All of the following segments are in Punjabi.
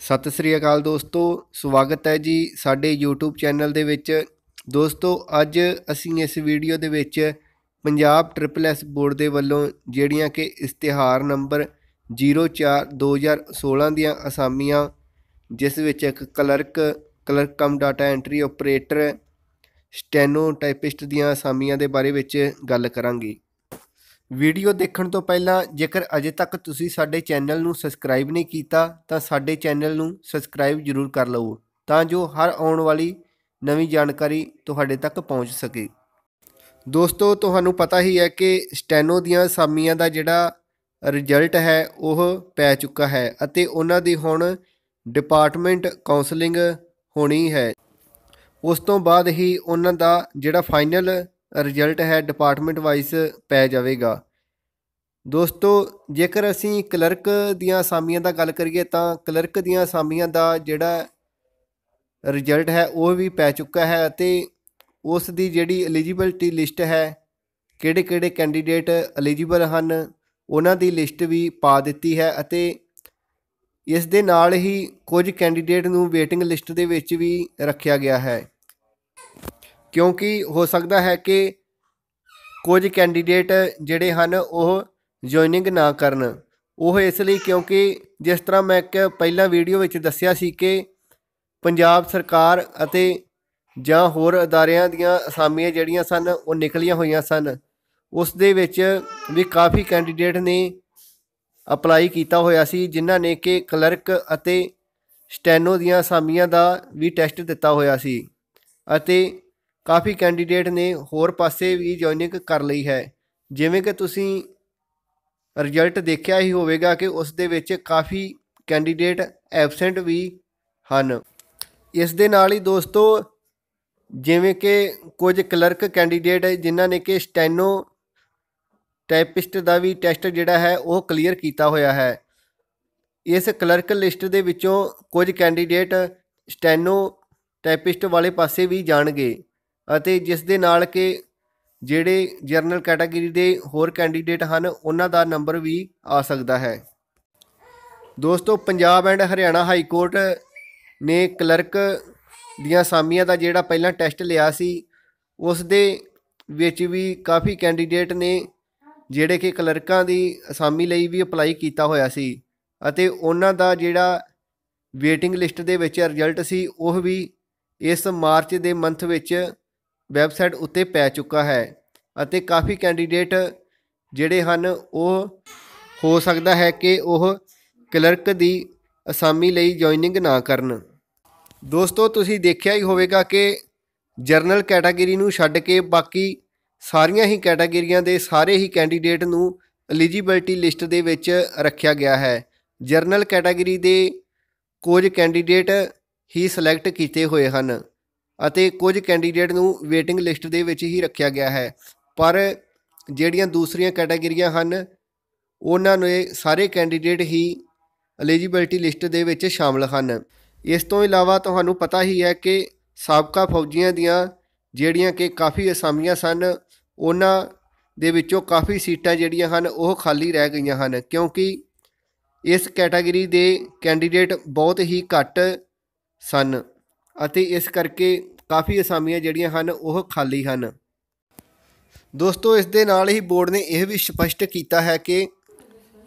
ਸਤਿ ਸ੍ਰੀ ਅਕਾਲ ਦੋਸਤੋ, ਸਵਾਗਤ ਹੈ ਜੀ ਸਾਡੇ YouTube ਚੈਨਲ ਦੇ ਵਿੱਚ। ਦੋਸਤੋ, ਅੱਜ ਅਸੀਂ ਇਸ ਵੀਡੀਓ ਦੇ ਵਿੱਚ ਪੰਜਾਬ ਟ੍ਰਿਪਲ ਐਸ ਬੋਰਡ ਦੇ ਵੱਲੋਂ ਜਿਹੜੀਆਂ ਕਿ ਇਸ਼ਤਿਹਾਰ ਨੰਬਰ 04/2016 ਦੀਆਂ ਅਸਾਮੀਆਂ, ਜਿਸ ਵਿੱਚ ਇੱਕ clerk clerk cum data entry operator steno typist ਦੀਆਂ ਅਸਾਮੀਆਂ ਦੇ ਬਾਰੇ ਵਿੱਚ ਗੱਲ ਕਰਾਂਗੇ। ਵੀਡੀਓ ਦੇਖਣ ਤੋਂ ਪਹਿਲਾਂ ਜੇਕਰ ਅਜੇ ਤੱਕ ਤੁਸੀਂ ਸਾਡੇ ਚੈਨਲ ਨੂੰ ਸਬਸਕ੍ਰਾਈਬ ਨਹੀਂ ਕੀਤਾ, ਤਾਂ ਸਾਡੇ ਚੈਨਲ ਨੂੰ ਸਬਸਕ੍ਰਾਈਬ ਜ਼ਰੂਰ ਕਰ ਲਵੋ, ਤਾਂ ਜੋ ਹਰ ਆਉਣ ਵਾਲੀ ਨਵੀਂ ਜਾਣਕਾਰੀ ਤੁਹਾਡੇ ਤੱਕ ਪਹੁੰਚ ਸਕੇ। ਦੋਸਤੋ, ਤੁਹਾਨੂੰ ਪਤਾ ਹੀ ਹੈ ਕਿ ਸਟੈਨੋ ਦੀਆਂ ਅਸਾਮੀਆਂ ਦਾ ਜਿਹੜਾ ਰਿਜ਼ਲਟ ਹੈ, ਉਹ ਪੈ ਚੁੱਕਾ ਹੈ ਅਤੇ ਉਹਨਾਂ ਦੀ ਹੁਣ ਡਿਪਾਰਟਮੈਂਟ ਕਾਉਂਸਲਿੰਗ ਹੋਣੀ ਹੈ। ਉਸ ਤੋਂ ਬਾਅਦ ਹੀ ਉਹਨਾਂ ਦਾ ਜਿਹੜਾ ਫਾਈਨਲ ਰਿਜ਼ਲਟ ਹੈ ਡਿਪਾਰਟਮੈਂਟ ਵਾਈਜ਼ ਪੈ ਜਾਵੇਗਾ। ਦੋਸਤੋ, ਜੇਕਰ ਅਸੀਂ ਕਲਰਕ ਦੀਆਂ ਅਸਾਮੀਆਂ ਦਾ ਗੱਲ ਕਰੀਏ ਤਾਂ ਕਲਰਕ ਦੀਆਂ ਅਸਾਮੀਆਂ ਦਾ ਜਿਹੜਾ ਰਿਜ਼ਲਟ ਹੈ ਉਹ ਵੀ ਪੈ ਚੁੱਕਾ ਹੈ ਅਤੇ ਉਸ ਦੀ ਜਿਹੜੀ ਐਲੀਜੀਬਿਲਟੀ ਲਿਸਟ ਹੈ, ਕਿਹੜੇ ਕਿਹੜੇ ਕੈਂਡੀਡੇਟ ਐਲੀਜੀਬਲ ਹਨ, ਉਹਨਾਂ ਦੀ ਲਿਸਟ ਵੀ ਪਾ ਦਿੱਤੀ ਹੈ ਅਤੇ ਇਸ ਦੇ ਨਾਲ ਹੀ ਕੁਝ ਕੈਂਡੀਡੇਟ ਨੂੰ ਵੇਟਿੰਗ ਲਿਸਟ ਦੇ ਵਿੱਚ ਵੀ ਰੱਖਿਆ ਗਿਆ ਹੈ। ਕਿਉਂਕਿ ਹੋ ਸਕਦਾ ਹੈ ਕਿ ਕੁਝ ਕੈਂਡੀਡੇਟ ਜਿਹੜੇ ਹਨ ਉਹ ਜੁਆਇਨਿੰਗ ਨਾ ਕਰਨ। ਉਹ ਇਸ ਲਈ ਕਿਉਂਕਿ ਜਿਸ ਤਰ੍ਹਾਂ ਮੈਂ ਇੱਕ ਪਹਿਲਾਂ ਵੀਡੀਓ ਵਿੱਚ ਦੱਸਿਆ ਸੀ ਕਿ ਪੰਜਾਬ ਸਰਕਾਰ ਅਤੇ ਜਾਂ ਹੋਰ ਅਦਾਰਿਆਂ ਦੀਆਂ ਅਸਾਮੀਆਂ ਜਿਹੜੀਆਂ ਸਨ, ਉਹ ਨਿਕਲੀਆਂ ਹੋਈਆਂ ਸਨ। ਉਸ ਦੇ ਵਿੱਚ ਵੀ ਕਾਫੀ ਕੈਂਡੀਡੇਟ ਨੇ ਅਪਲਾਈ ਕੀਤਾ ਹੋਇਆ ਸੀ, ਜਿਨ੍ਹਾਂ ਨੇ ਕਿ ਕਲਰਕ ਅਤੇ ਸਟੈਨੋ ਦੀਆਂ ਅਸਾਮੀਆਂ ਦਾ ਵੀ ਟੈਸਟ ਦਿੱਤਾ ਹੋਇਆ ਸੀ। ਅਤੇ ਕਾਫੀ ਕੈਂਡੀਡੇਟ ਨੇ ਹੋਰ ਪਾਸੇ ਵੀ ਜੁਆਇਨਿੰਗ ਕਰ ਲਈ ਹੈ। ਜਿਵੇਂ ਕਿ ਤੁਸੀਂ ਰਿਜ਼ਲਟ ਦੇਖਿਆ ਹੀ ਹੋਵੇਗਾ ਕਿ ਉਸ ਦੇ ਵਿੱਚ ਕਾਫੀ ਕੈਂਡੀਡੇਟ ਐਬਸੈਂਟ ਵੀ ਹਨ। ਇਸ ਦੇ ਨਾਲ ਹੀ ਦੋਸਤੋ, ਜਿਵੇਂ ਕਿ ਕੁਝ ਕਲਰਕ ਕੈਂਡੀਡੇਟ ਜਿਨ੍ਹਾਂ ਨੇ ਕਿ ਸਟੈਨੋ ਟਾਈਪਿਸਟ ਦਾ ਵੀ ਟੈਸਟ ਜਿਹੜਾ ਹੈ, ਉਹ ਕਲੀਅਰ ਕੀਤਾ ਹੋਇਆ ਹੈ। ਇਸ ਕਲਰਕ ਲਿਸਟ ਦੇ ਵਿੱਚੋਂ ਕੁਝ ਕੈਂਡੀਡੇਟ ਸਟੈਨੋ ਟਾਈਪਿਸਟ ਵਾਲੇ ਪਾਸੇ ਵੀ ਜਾਣਗੇ। ਅਤੇ ਜਿਸ ਦੇ ਨਾਲ ਕਿ ਜਿਹੜੇ ਜਰਨਲ ਕੈਟਾਗਰੀ ਦੇ ਹੋਰ ਕੈਂਡੀਡੇਟ ਹਨ, ਉਹਨਾਂ ਦਾ ਨੰਬਰ ਵੀ ਆ ਸਕਦਾ ਹੈ। ਦੋਸਤੋ, Punjab and Haryana high court ਨੇ ਕਲਰਕ ਦੀਆਂ ਸਾਮੀਆਂ ਦਾ ਜਿਹੜਾ ਪਹਿਲਾਂ ਟੈਸਟ ਲਿਆ ਸੀ, ਉਸ ਦੇ ਵਿੱਚ ਵੀ ਕਾਫੀ ਕੈਂਡੀਡੇਟ ਨੇ ਜਿਹੜੇ ਕਿ ਕਲਰਕਾਂ ਦੀ ਅਸਾਮੀ ਲਈ ਵੀ ਅਪਲਾਈ ਕੀਤਾ ਹੋਇਆ ਸੀ ਅਤੇ ਉਹਨਾਂ ਦਾ ਜਿਹੜਾ ਵੇਟਿੰਗ ਲਿਸਟ ਦੇ ਵਿੱਚ ਰਿਜ਼ਲਟ ਸੀ, ਉਹ ਵੀ ਇਸ ਮਾਰਚ ਦੇ ਮੰਥ ਵਿੱਚ ਵੈਬਸਾਈਟ ਉੱਤੇ ਪੈ ਚੁੱਕਾ ਹੈ ਅਤੇ ਕਾਫੀ ਕੈਂਡੀਡੇਟ ਜਿਹੜੇ ਹਨ, ਉਹ ਹੋ ਸਕਦਾ ਹੈ ਕਿ ਉਹ ਕਲਰਕ ਦੀ ਅਸਾਮੀ ਲਈ ਜੁਆਇਨਿੰਗ ਨਾ ਕਰਨ। ਦੋਸਤੋ, ਤੁਸੀਂ ਦੇਖਿਆ ਹੀ ਹੋਵੇਗਾ ਕਿ ਜਰਨਲ ਕੈਟਾਗਰੀ ਨੂੰ ਛੱਡ ਕੇ ਬਾਕੀ ਸਾਰੀਆਂ ਹੀ ਕੈਟਾਗਰੀਆਂ ਦੇ ਸਾਰੇ ਹੀ ਕੈਂਡੀਡੇਟ ਨੂੰ ਐਲੀਜੀਬਿਲਟੀ ਲਿਸਟ ਦੇ ਵਿੱਚ ਰੱਖਿਆ ਗਿਆ ਹੈ। ਜਰਨਲ ਕੈਟਾਗਰੀ ਦੇ ਕੁਝ ਕੈਂਡੀਡੇਟ ਹੀ ਸਿਲੈਕਟ ਕੀਤੇ ਹੋਏ ਹਨ। ਅਤੇ ਕੁਝ ਕੈਂਡੀਡੇਟ ਨੂੰ ਵੇਟਿੰਗ ਲਿਸਟ ਦੇ ਵਿੱਚ ਹੀ ਰੱਖਿਆ ਗਿਆ ਹੈ। ਪਰ ਜਿਹੜੀਆਂ ਦੂਸਰੀਆਂ ਕੈਟਾਗਰੀਆਂ ਹਨ, ਉਹਨਾਂ ਨੇ ਸਾਰੇ ਕੈਂਡੀਡੇਟ ਹੀ ਐਲੀਜੀਬਿਲਟੀ ਲਿਸਟ ਦੇ ਵਿੱਚ ਸ਼ਾਮਲ ਹਨ। ਇਸ ਤੋਂ ਇਲਾਵਾ ਤੁਹਾਨੂੰ ਪਤਾ ਹੀ ਹੈ ਕਿ ਸਾਬਕਾ ਫੌਜੀਆਂ ਦੀਆਂ ਜਿਹੜੀਆਂ ਕਿ ਕਾਫੀ ਅਸਾਮੀਆਂ ਸਨ, ਉਹਨਾਂ ਦੇ ਵਿੱਚੋਂ ਕਾਫੀ ਸੀਟਾਂ ਜਿਹੜੀਆਂ ਹਨ, ਉਹ ਖਾਲੀ ਰਹਿ ਗਈਆਂ ਹਨ। ਕਿਉਂਕਿ ਇਸ ਕੈਟਾਗਰੀ ਦੇ ਕੈਂਡੀਡੇਟ ਬਹੁਤ ਹੀ ਘੱਟ ਸਨ। ਅਤੇ ਇਸ ਕਰਕੇ ਕਾਫੀ ਅਸਾਮੀਆਂ ਜਿਹੜੀਆਂ ਹਨ, ਉਹ ਖਾਲੀ ਹਨ। ਦੋਸਤੋ, ਇਸ ਦੇ ਨਾਲ ਹੀ ਬੋਰਡ ਨੇ ਇਹ ਵੀ ਸਪਸ਼ਟ ਕੀਤਾ ਹੈ ਕਿ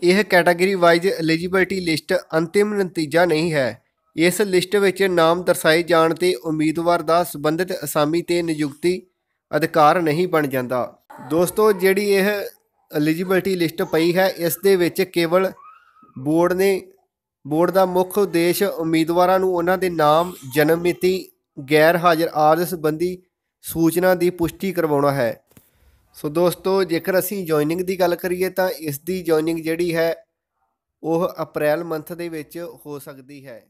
ਇਹ ਕੈਟਾਗਰੀ ਵਾਈਜ਼ ਐਲੀਜੀਬਿਲਟੀ ਲਿਸਟ ਅੰਤਿਮ ਨਤੀਜਾ ਨਹੀਂ ਹੈ। ਇਸ ਲਿਸਟ ਵਿੱਚ ਨਾਮ ਦਰਸਾਏ ਜਾਣ ਤੇ ਉਮੀਦਵਾਰ ਦਾ ਸੰਬੰਧਿਤ ਅਸਾਮੀ ਤੇ ਨਿਯੁਕਤੀ ਅਧਿਕਾਰ ਨਹੀਂ ਬਣ ਜਾਂਦਾ। ਦੋਸਤੋ, ਜਿਹੜੀ ਇਹ ਐਲੀਜੀਬਿਲਟੀ ਲਿਸਟ ਪਈ ਹੈ, ਇਸ ਦੇ ਵਿੱਚ ਕੇਵਲ ਬੋਰਡ ਨੇ ਬੋਰਡ ਦਾ ਮੁੱਖ ਉਦੇਸ਼ ਉਮੀਦਵਾਰਾਂ ਨੂੰ ਉਹਨਾਂ ਦੇ ਨਾਮ, ਜਨਮ ਮਿਤੀ, ਗੈਰ ਹਾਜ਼ਰ ਆਦਿ ਸੰਬੰਧੀ ਸੂਚਨਾ ਦੀ ਪੁਸ਼ਟੀ ਕਰਵਾਉਣਾ ਹੈ। ਸੋ ਦੋਸਤੋ, ਜੇਕਰ ਅਸੀਂ ਜੁਆਇਨਿੰਗ ਦੀ ਗੱਲ ਕਰੀਏ ਤਾਂ ਇਸ ਦੀ ਜੁਆਇਨਿੰਗ ਜਿਹੜੀ ਹੈ, ਉਹ ਅਪ੍ਰੈਲ ਮੰਥ ਦੇ ਵਿੱਚ ਹੋ ਸਕਦੀ ਹੈ।